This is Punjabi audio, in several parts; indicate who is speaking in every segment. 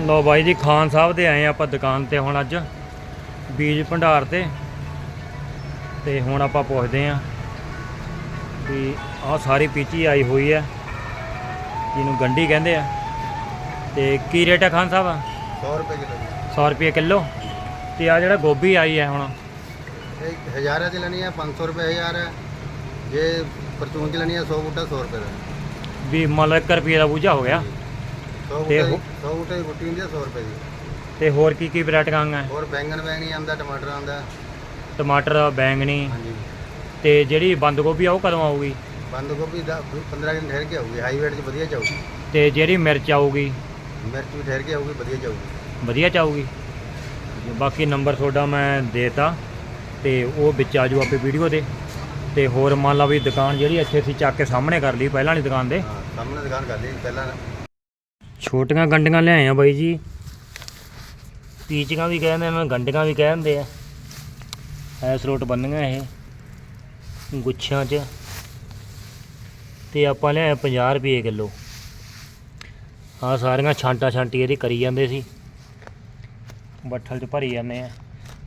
Speaker 1: ਲੋ ਬਾਈ ਜੀ ਖਾਨ ਸਾਹਿਬ ਦੇ ਆਏ ਆਪਾਂ ਦੁਕਾਨ ਤੇ ਹੁਣ ਅੱਜ ਬੀਜ ਭੰਡਾਰ ਤੇ। ਤੇ ਹੁਣ ਆਪਾਂ ਪੁੱਛਦੇ ਆਂ ਵੀ ਆਹ ਸਾਰੀ ਪੀਚੀ ਆਈ ਹੋਈ ਹੈ ਜਿਹਨੂੰ ਗੰਢੀ ਕਹਿੰਦੇ ਆ। ਤੇ ਕੀ ਰੇਟ ਹੈ ਖਾਨ ਸਾਹਿਬ?
Speaker 2: 100 ਰੁਪਏ ਕਿਲੋ ਜੀ।
Speaker 1: 100 ਰੁਪਏ ਕਿਲੋ। ਤੇ ਆ ਜਿਹੜਾ ਗੋਭੀ ਆਈ ਹੈ ਹੁਣ।
Speaker 2: ਇਹ ਹਜ਼ਾਰਾਂ ਚ ਲੈਣੀ ਹੈ 500 ਰੁਪਏ ਹਜ਼ਾਰ ਹੈ ਜੇ ਪਰਚੂਨ ਚ ਲੈਣੀ ਹੈ 100 ਬੂਟਾ 100 ਰੁਪਏ ਦਾ।
Speaker 1: ਵੀ ਮੰਨ ਲਓ 1 ਰੁਪਏ ਦਾ ਬੂਝਾ ਹੋ ਗਿਆ।
Speaker 2: 100
Speaker 1: ਤੇ ਹੋ-
Speaker 2: 100 ਬੂਟੇ ਦੀ ਗੁੱਟੀ ਹੁੰਦੀ ਹੈ 100 ਰੁਪਏ ਦੀ।
Speaker 1: ਤੇ ਹੋਰ ਕੀ ਕੀ ਵੈਰਾਈਟੀਆਂ ਆ
Speaker 2: ਹੋਰ ਬੈਂਗਣ ਬੈਂਗਣੀ ਆਂਦਾ ਟਮਾਟਰ ਆਂਦਾ
Speaker 1: ਟਮਾਟਰ ਬੈਂਗਣੀ।
Speaker 2: ਹਾਂਜੀ।
Speaker 1: ਤੇ ਜਿਹੜੀ ਬੰਦ ਗੋਭੀ ਆ ਉਹ ਕਦੋਂ ਆਊਗੀ?
Speaker 2: ਬੰਦ ਗੋਭੀ ਦਾ 15 ਦਿਨ ਠਹਿਰ ਕੇ ਆਊਗੀ ਹਾਈ ਵੇਟ ਚ ਵਧੀਆ ਚਾਊਗੀ।
Speaker 1: ਤੇ ਜਿਹੜੀ ਮਿਰਚ ਆਊਗੀ?
Speaker 2: ਮਿਰਚ ਵੀ ਠਹਿਰ ਕੇ ਆਊਗੀ ਵਧੀਆ ਚਾਊਗੀ।
Speaker 1: ਵਧੀਆ ਚਾਹੂਗੀ ਬਾਕੀ ਨੰਬਰ ਤੁਹਾਡਾ ਮੈਂ ਦੇਤਾ ਤੇ ਉਹ ਵਿੱਚ ਆ ਜੂ ਆਪੇ ਵੀਡੀਓ ਦੇ। ਤੇ ਹੋਰ ਮੰਨ ਲਾ ਵੀ ਦੁਕਾਨ ਜਿਹੜੀ ਇੱਥੇ ਅਸੀਂ ਚੱਕ ਕੇ ਸਾਹਮਣੇ ਕਰ ਲਈ ਪਹਿਲਾਂ ਵਾਲੀ ਦੁਕਾਨ ਦੇ।
Speaker 2: ਹਾਂ ਸਾਹਮਣੇ ਦੁਕਾਨ ਕਰ ਲਈ ਪਹਿਲਾਂ
Speaker 1: ਛੋਟੀਆਂ ਗੰਡੀਆਂ ਲਿਆਏ ਆ ਬਾਈ ਜੀ। ਪੀਚੀਆਂ ਵੀ ਕਹਿੰਦੇ ਨੇ ਗੰਡੀਆਂ ਵੀ ਕਹਿੰਦੇ ਆ। ਐਸ ਰੋਟ ਬੰਨੀਆਂ ਇਹ ਗੁੱਛਿਆਂ 'ਚ। ਤੇ ਆਪਾਂ ਲਿਆਏ 50 ਰੁਪਏ ਕਿਲੋ। ਆ ਸਾਰੀਆਂ ਛਾਂਟਾ ਛਾਂਟੀ ਇਹਦੀ ਕਰੀ ਜਾਂਦੇ ਸੀ। ਬੱਠਲ 'ਚ ਭਰੀ ਜਾਂਦੇ ਆ।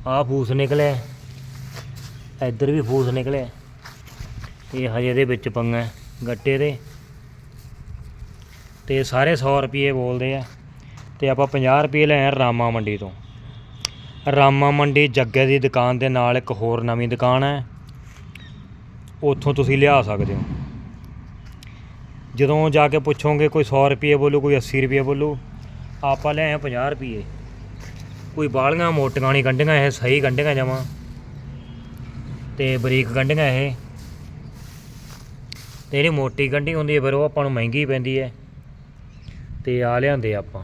Speaker 1: ਆ ਫੂਸ ਨਿਕਲਿਆ। ਇੱਧਰ ਵੀ ਫੂਸ ਨਿਕਲਿਆ। ਇਹ ਹਜੇ ਦੇ ਵਿੱਚ ਪੰਗਾ ਗੱਟੇ ਦੇ। ਤੇ ਸਾਰੇ 100 ਰੁਪਏ ਬੋਲਦੇ ਆ। ਤੇ ਆਪਾਂ 50 ਰੁਪਏ ਲੈ ਆਏ ਰਾਮਾ ਮੰਡੀ ਤੋਂ। ਰਾਮਾ ਮੰਡੀ ਜੱਗੇ ਦੀ ਦੁਕਾਨ ਦੇ ਨਾਲ ਇੱਕ ਹੋਰ ਨਵੀਂ ਦੁਕਾਨ ਹੈ। ਉੱਥੋਂ ਤੁਸੀਂ ਲਿਆ ਸਕਦੇ ਹੋ। ਜਦੋਂ ਜਾ ਕੇ ਪੁੱਛੋਗੇ ਕੋਈ 100 ਰੁਪਏ ਬੋਲੂ, ਕੋਈ 80 ਰੁਪਏ ਬੋਲੂ, ਆਪਾਂ ਲੈ ਆਏ 50 ਰੁਪਏ। ਕੋਈ ਬਾਲੀਆਂ ਮੋਟੀਆਂ ਨਹੀਂ ਗੰਢੀਆਂ, ਇਹ ਸਹੀ ਗੰਢੀਆਂ ਜਮਾਂ। ਤੇ ਬਰੀਕ ਗੰਢੀਆਂ ਇਹ। ਤੇ ਜਿਹੜੀ ਮੋਟੀ ਗੰਢੀ ਹੁੰਦੀ ਹੈ, ਫਿਰ ਉਹ ਆਪਾਂ ਨੂੰ ਮਹਿੰਗੀ ਪੈਂਦੀ ਹੈ। ਤੇ ਆ ਲਿਆਂਦੇ ਆਪਾਂ।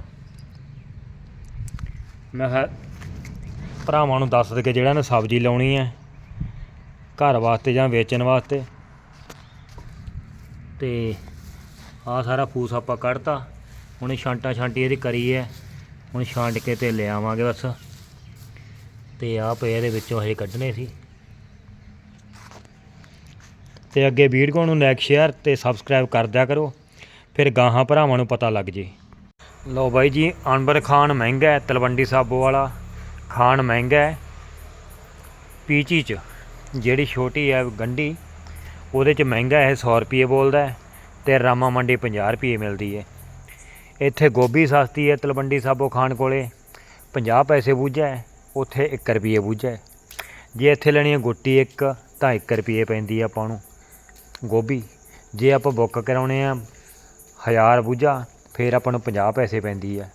Speaker 1: ਮੈਂ ਭਰਾਵਾਂ ਨੂੰ ਦੱਸ ਦੇ ਕਿ ਜਿਹੜਾ ਨੇ ਸਬਜ਼ੀ ਲਾਉਣੀ ਹੈ, ਘਰ ਵਾਸਤੇ ਜਾਂ ਵੇਚਣ ਵਾਸਤੇ। ਤੇ ਆ ਸਾਰਾ ਫੂਸ ਆਪਾਂ ਕੱਢਤਾ। ਹੁਣ ਛਾਂਟਾ ਛਾਂਟੀ ਇਹਦੀ ਕਰੀ ਹੈ। ਹੁਣ ਛਾਂਟ ਕੇ ਤੇ ਲੈ ਆਵਾਂਗੇ ਬਸ। ਤੇ ਆ ਪਏ ਇਹਦੇ ਵਿੱਚੋਂ ਹਜੇ ਕੱਢਣੇ ਸੀ। ਤੇ ਅੱਗੇ ਵੀਡੀਓ ਨੂੰ ਲਾਈਕ ਸ਼ੇਅਰ ਤੇ ਸਬਸਕ੍ਰਾਈਬ ਕਰ ਦਿਆ ਕਰੋ। ਫਿਰ ਗਾਹਾਂ ਭਰਾਵਾਂ ਨੂੰ ਪਤਾ ਲੱਗ ਜੇ। ਲਓ ਬਾਈ ਜੀ, ਅਨਵਰ ਖਾਨ ਮਹਿੰਗਾ ਹੈ, ਤਲਵੰਡੀ ਸਾਬੋ ਵਾਲਾ ਖਾਨ ਮਹਿੰਗਾ ਹੈ। ਪੀਚੀ ਚ ਜਿਹੜੀ ਛੋਟੀ ਹੈ ਗੰਢੀ, ਉਹਦੇ ਚ ਮਹਿੰਗਾ ਹੈ 100 ਰੁਪਏ ਬੋਲਦਾ ਹੈ ਤੇ ਰਾਮਾ ਮੰਡੀ 50 ਰੁਪਏ ਮਿਲਦੀ ਹੈ। ਇੱਥੇ ਗੋਭੀ ਸਸਤੀ ਹੈ ਤਲਵੰਡੀ ਸਾਬੋ ਖਾਨ ਕੋਲੇ 50 ਪੈਸੇ ਬੂਝਾ ਹੈ, ਉੱਥੇ 1 ਰੁਪਏ ਬੂਝਾ ਹੈ। ਜੇ ਇੱਥੇ ਲੈਣੀ ਹੈ ਗੁੱਟੀ ਇੱਕ, ਤਾਂ 1 ਰੁਪਏ ਪੈਂਦੀ ਹੈ ਆਪਾਂ ਨੂੰ। ਗੋਭੀ, ਜੇ ਆਪਾਂ ਬੁੱਕ ਕਰਾਉਣੇ ਆ 1000 ਬੂਝਾ, ਫਿਰ ਆਪਾਂ ਨੂੰ 50 ਪੈਸੇ ਪੈਂਦੀ ਹੈ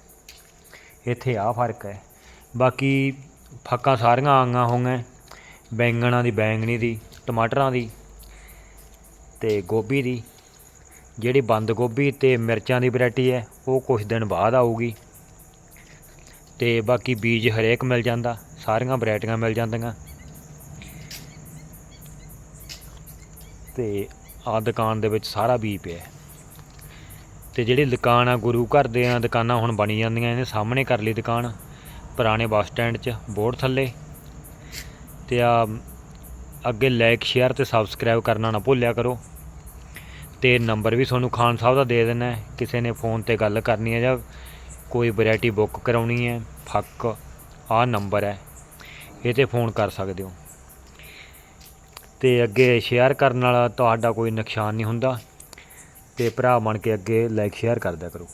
Speaker 1: ਇੱਥੇ ਆ ਫ਼ਰਕ ਹੈ। ਬਾਕੀ ਫੱਕਾਂ ਸਾਰੀਆਂ ਆਈਆਂ ਹੋਈਆਂ, ਬੈਂਗਣਾ ਦੀ, ਬੈਂਗਣੀ ਦੀ, ਟਮਾਟਰਾਂ ਦੀ ਤੇ ਗੋਭੀ ਦੀ। ਜਿਹੜੀ ਬੰਦ ਗੋਭੀ ਤੇ ਮਿਰਚਾਂ ਦੀ ਵੈਰਾਈਟੀ ਹੈ, ਉਹ ਕੁਝ ਦਿਨ ਬਾਅਦ ਆਊਗੀ। ਤੇ ਬਾਕੀ ਬੀਜ ਹਰੇਕ ਮਿਲ ਜਾਂਦਾ, ਸਾਰੀਆਂ ਵੈਰਾਈਟੀਆਂ ਮਿਲ ਜਾਂਦੀਆਂ। ਤੇ ਆ ਦੁਕਾਨ ਦੇ ਵਿੱਚ ਸਾਰਾ ਬੀਜ ਪਿਆ। ਤੇ ਜਿਹੜੀ ਦੁਕਾਨ ਆ, ਗੁਰੂ ਘਰ ਦੇ ਆ ਦੁਕਾਨਾਂ ਹੁਣ ਬਣੀ ਜਾਂਦੀਆਂ, ਇਹਨੇ ਸਾਹਮਣੇ ਕਰ ਲਈ ਦੁਕਾਨ, ਪੁਰਾਣੇ ਬੱਸ ਸਟੈਂਡ 'ਚ, ਬੋਰਡ ਥੱਲੇ। ਤੇ ਆ, ਅੱਗੇ ਲਾਈਕ ਸ਼ੇਅਰ ਤੇ ਸਬਸਕ੍ਰਾਈਬ ਕਰਨਾ ਨਾ ਭੁੱਲਿਆ ਕਰੋ। ਤੇ ਨੰਬਰ ਵੀ ਤੁਹਾਨੂੰ ਖਾਨ ਸਾਹਿਬ ਦਾ ਦੇ ਦੇਣਾ ਕਿਸੇ ਨੇ ਫੋਨ ਤੇ ਗੱਲ ਕਰਨੀ ਹੈ ਜਾਂ ਕੋਈ ਵੈਰਾਈਟੀ ਬੁੱਕ ਕਰਾਉਣੀ ਹੈ, ਫੱਕ ਆ ਨੰਬਰ ਹੈ, ਇਹ ਤੇ ਫੋਨ ਕਰ ਸਕਦੇ ਹੋ। ਤੇ ਅੱਗੇ ਸ਼ੇਅਰ ਕਰਨ ਨਾਲ ਤੁਹਾਡਾ ਕੋਈ ਨੁਕਸਾਨ ਨਹੀਂ ਹੁੰਦਾ। ਤੇ ਭਰਾ ਬਣ ਕੇ ਅੱਗੇ ਲਾਈਕ ਸ਼ੇਅਰ ਕਰਦਿਆ ਕਰੋ।